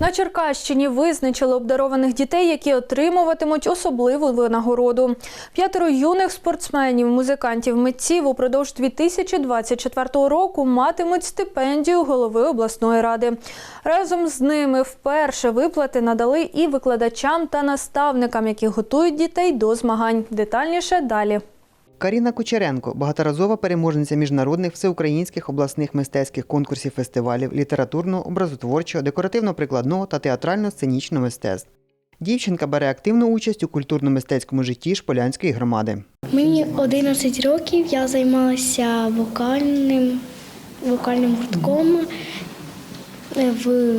На Черкащині визначили обдарованих дітей, які отримуватимуть особливу винагороду. П'ятеро юних спортсменів, музикантів, митців упродовж 2024 року матимуть стипендію голови обласної ради. Разом з ними вперше виплати надали і викладачам та наставникам, які готують дітей до змагань. Детальніше далі. Каріна Кучеренко багаторазова переможниця міжнародних всеукраїнських обласних мистецьких конкурсів фестивалів літературного, образотворчого, декоративно-прикладного та театрально-сценічного мистецтв. Дівчинка бере активну участь у культурно-мистецькому житті Шполянської громади. Мені 11 років, я займалася вокальним, вокальним гуртком е, в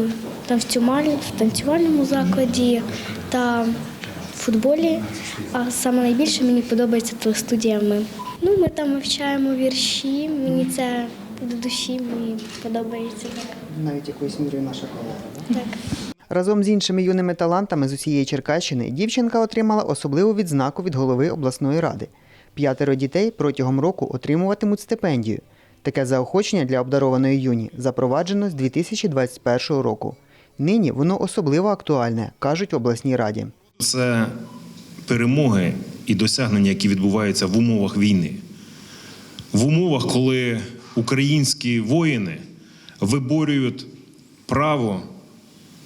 танцювальному, закладі та футболі. А саме найбільше мені подобається телестудіями. Ну, ми там вивчаємо вірші, мені це до душі, мені подобається. Навіть якоюсь мірою наша колега. так. Разом з іншими юними талантами з усієї Черкащини дівчинка отримала особливу відзнаку від голови обласної ради. П'ятеро дітей протягом року отримуватимуть стипендію. Таке заохочення для обдарованої юні запроваджено з 2021 року. Нині воно особливо актуальне, кажуть в обласній раді. Це перемоги і досягнення, які відбуваються в умовах війни. В умовах, коли українські воїни виборюють право,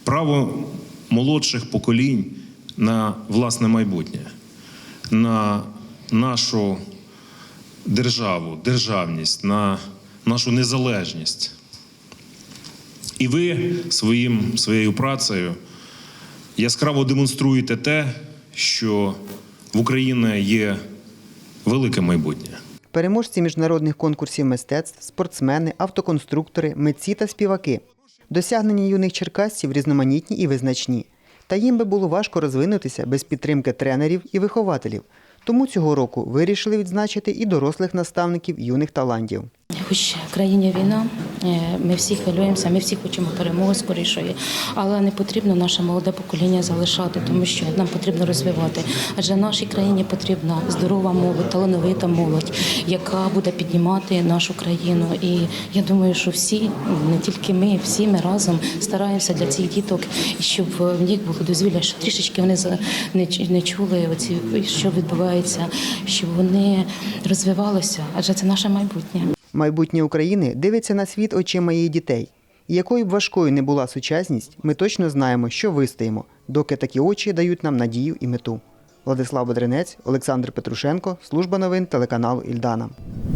право молодших поколінь на власне майбутнє, на нашу державу, державність, на нашу незалежність. І ви своїм, своєю працею яскраво демонструєте те, що в Україні є велике майбутнє. Переможці міжнародних конкурсів мистецтв, спортсмени, автоконструктори, митці та співаки. Досягнення юних черкасців різноманітні і визначні. Та їм би було важко розвинутися без підтримки тренерів і вихователів. Тому цього року вирішили відзначити і дорослих наставників юних талантів. Хоч в країні війна, е, ми всі хвилюємося, ми всі хочемо перемоги скорішої, але не потрібно наше молоде покоління залишати, тому що нам потрібно розвивати. Адже нашій країні потрібна здорова молодь, талановита молодь, яка буде піднімати нашу країну. І я думаю, що всі, не тільки ми, всі ми разом стараємося для цих діток, щоб в них було дозвілля, що трішечки вони не чули оці, що відбувається, щоб вони розвивалися, адже це наше майбутнє. Майбутнє України дивиться на світ очима її дітей. І якою б важкою не була сучасність, ми точно знаємо, що вистоїмо, доки такі очі дають нам надію і мету. Владислав Бодринець, Олександр Петрушенко, служба новин телеканалу Ільдана.